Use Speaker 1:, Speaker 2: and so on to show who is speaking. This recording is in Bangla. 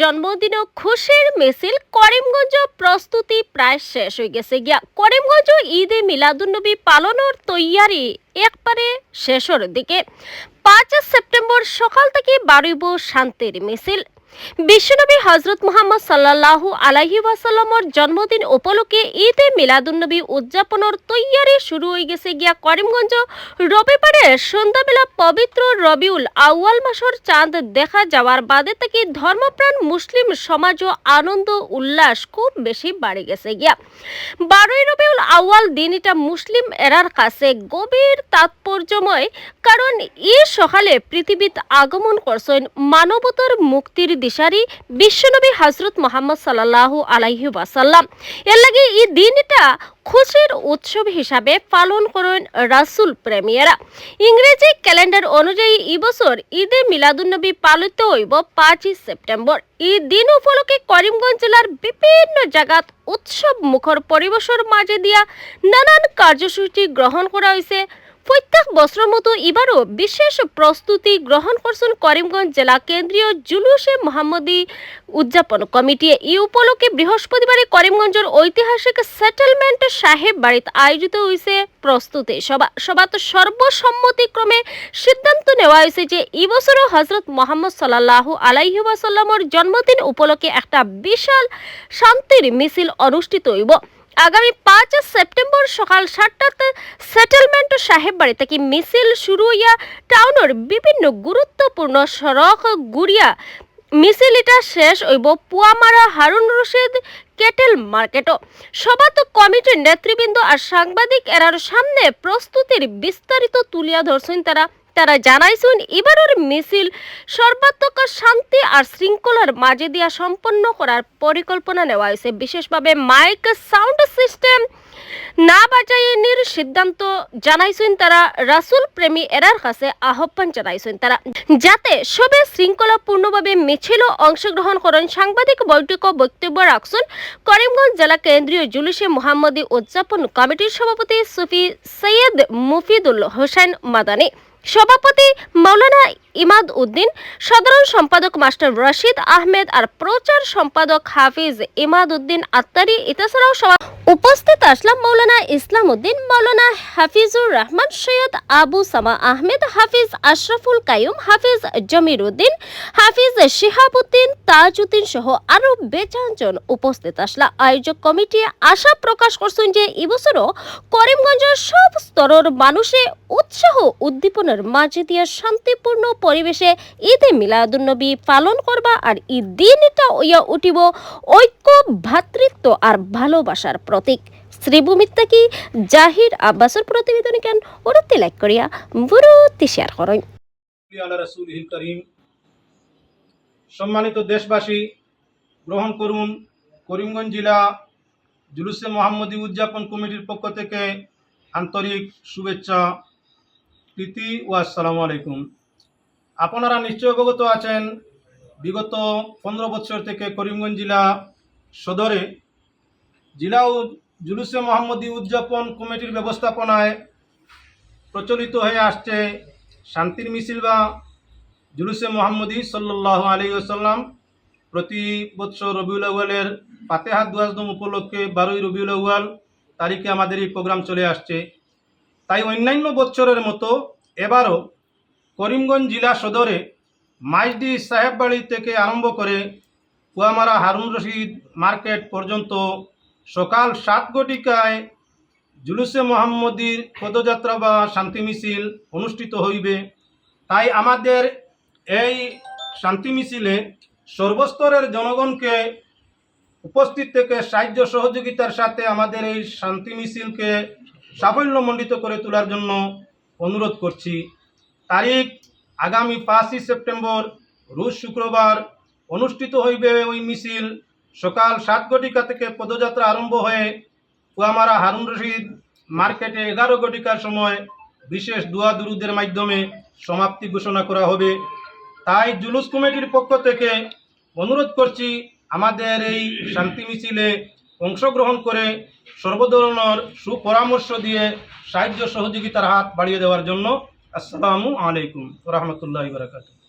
Speaker 1: জন্মদিন খুশির মিছিল করিমগঞ্জ প্রস্তুতি প্রায় শেষ হয়ে গেছে গিয়া। করিমগঞ্জ ঈদে মিলাদুন্নবী পালনের তৈয়ারি একবারে শেষের দিকে। পাঁচ সেপ্টেম্বর সকাল থেকে বাড়িব শান্তির মিছিল। বিশ্বনবী হজরত মোহাম্মদ সাল্লাল্লাহু আলাইহি ওয়াসাল্লামর জন্মদিন উপলক্ষে ঈদে মিলাদুন্নবী উদযাপনের তৈয়ারি শুরু হয়ে গেছে গিয়া করিমগঞ্জ। রবিবারে সন্ধ্যাবেলা পবিত্র রবিউল আউয়াল মাসের চাঁদ দেখা যাওয়ার বাদে থেকে ধর্মপ্রাণ মুসলিম সমাজ ও আনন্দ উল্লাস খুব বেশি বাড়ে গেছে গিয়া। বারোই রবিউল আউয়াল দিন এটা মুসলিম এরার কাছে গভীর তাৎপর্যময়, কারণ ই সকালে পৃথিবীত আগমন করছেন মানবতার মুক্তির দিশারি বিশ্বনবী হজরত মোহাম্মদ সাল্লাল্লাহু আলাইহি ওয়াসাল্লাম। এর লাগে এই দিনটা খুশির উৎসব হিসাবে পালন করেন রাসুল প্রেমিয়ারা। ইংরেজি ক্যালেন্ডার অনুযায়ী এই বছর ঈদে মিলাদুন্নবী পালিত হইব পাঁচই সেপ্টেম্বর। এই দিন উপলক্ষে করিমগঞ্জ জেলার বিভিন্ন জায়গাত উৎসব মুখর পরিবেশের মাঝে দিয়া নানান কার্যসূচি গ্রহণ করা হয়েছে প্রত্যেক বছরের মতো এবারও বিশেষ প্রস্তুতি গ্রহণ করছেন করিমগঞ্জ জেলা কেন্দ্রীয় জুলুসে মোহাম্মদী উদযাপন কমিটি। এই উপলক্ষে বৃহস্পতিবারে করিমগঞ্জের ঐতিহাসিক সেটেলমেন্ট সাহেব বাড়িতে আয়োজিত হয়েছে প্রস্তুতি। সভা সভা সর্বসম্মতিক্রমে সিদ্ধান্ত নেওয়া হয়েছে যে এই বছরও হজরত মোহাম্মদ সাল্লাল্লাহু আলাইহি ওয়াসাল্লামর জন্মদিন উপলক্ষে একটা বিশাল শান্তির মিছিল অনুষ্ঠিত হইব। আগামী পাঁচ সেপ্টেম্বর সকাল সাতটাতে সেটেলমেন্ট সাহেব বাড়ি থেকে মিছিল শুরু হইয়া টাউনের বিভিন্ন গুরুত্বপূর্ণ সড়ক গুড়িয়া মিছিল এটা শেষ হইব পুয়ামারা হারুন রশিদ কেটেল মার্কেটও। সভাত কমিটির নেতৃবৃন্দ আর সাংবাদিক এরার সামনে প্রস্তুতির বিস্তারিত তুলিয়া ধরছেন তারা। তারা জানাইছেন, এবারের মিছিল সর্বাত্মক শান্তি আর শৃঙ্খলার মাঝে দিয়া সম্পন্ন করার পরিকল্পনা নেওয়া হয়েছে। বিশেষভাবে মাইক সাউন্ড সিস্টেম না বাজাইনির সিদ্ধান্ত জানাইছেন তারা। রাসুল প্রেমী এরার কাছে আহ্বান জানাইছেন তারা, যাতে সবে শৃঙ্খলাপূর্ণভাবে মিছিল অংশগ্রহণ করেন। সাংবাদিক বৈঠক বক্তব্য রাখছেন করিমগঞ্জ জেলা কেন্দ্রীয় জুলুসে মোহাম্মদী উদযাপন কমিটির সভাপতি সুফি সৈয়দ মুফিদুল হোসেন মাদানী। সভাপতি মৌলানা ইমাদ উদ্দিন, সাধারণ সম্পাদক মাস্টার রশিদ আহমেদ আর প্রচার সম্পাদক হাফিজ ইমাদ উদ্দিন আত্মারি। এছাড়াও সভা উপস্থিত আসলাম মৌলানা ইসলাম উদ্দিন মৌলানা হাফিজুর রহমান সৈয়দ আবু সামা আহমেদ, হাফিজ আশরাফুল কায়ুম হাফিজ জমির উদ্দিন হাফিজ শিহাবুদ্দিন, তাজউদ্দিন সহ আরও বেচানজন উপস্থিত আসলা। আয়োজক কমিটি আশা প্রকাশ করছেন যে এবছরও করিমগঞ্জের সব স্তরের মানুষে উৎসাহ উদ্দীপনার মাঝে দিয়ে শান্তিপূর্ণ পরিবেশে ঈদে মিলাদুন্নবী পালন করবা আর এই দিনটা উঠিব। ঐক্য ভ্রাতৃত্ব আর ভালোবাসার প্রতীক। শ্রীভূমিত্তা কি জাহির আব্বাসের প্রতিবেদন কেন ওরতে লাইক করিয়া বুড়তি শেয়ার
Speaker 2: করিম সম্মানিত দেশবাসী গ্রহণ করুন করিমগঞ্জ জেলা জুলুসে মোহাম্মদী উদযাপন কমিটির পক্ষ থেকে আন্তরিক শুভেচ্ছা, প্রীতি ও আসসালামু আলাইকুম। আপনারা নিশ্চয় অবগত আছেন, বিগত পনেরো বছর থেকে করিমগঞ্জ জেলা সদরে জেলা জুলুসে মোহাম্মদী উদযাপন কমিটির ব্যবস্থাপনায় প্রচলিত হয়ে আসছে শান্তির মিছিল বা জুলুসে মোহাম্মদী সাল্লাহ আলী আসাল্লাম প্রতি বছর রবিউল আউ্য়ালের ফাতেহাত দুয়াজদম উপলক্ষে বারোই রবিউল আউ্য়াল তারিখে আমাদের এই প্রোগ্রাম চলে আসছে। তাই অন্যান্য বছরের মতো এবারও করিমগঞ্জ জেলা সদরে মাইজডি সাহেববাড়ি থেকে আরম্ভ করে কুয়ামারা হারুন রশিদ মার্কেট পর্যন্ত সকাল সাত ঘটিকায় জুলুসে মোহাম্মদীর পদযাত্রা বা শান্তি মিছিল অনুষ্ঠিত হইবে। তাই আমাদের এই শান্তি মিছিলে সর্বস্তরের জনগণকে উপস্থিত থেকে সাহায্য সহযোগিতার সাথে আমাদের এই শান্তি মিছিলকে সাফল্যমণ্ডিত করে তোলার জন্য অনুরোধ করছি। তারিখ আগামী পাঁচই সেপ্টেম্বর রুশ শুক্রবার অনুষ্ঠিত হইবে ওই মিছিল। সকাল সাত ঘটিকা থেকে পদযাত্রা আরম্ভ হয়ে কুয়ামারা হারুন রশিদ মার্কেটে এগারো ঘটিকার সময় বিশেষ দোয়া দুরুদের মাধ্যমে সমাপ্তি ঘোষণা করা হবে। তাই জুলুস কমিটির পক্ষ থেকে অনুরোধ করছি আমাদের এই শান্তি মিছিলে অংশগ্রহণ করে সর্বধরনের সুপরামর্শ দিয়ে সাহায্য সহযোগিতার হাত বাড়িয়ে দেওয়ার জন্য। আসসালামু আলাইকুম রহমতুল্লাহ বারাকাতুহ।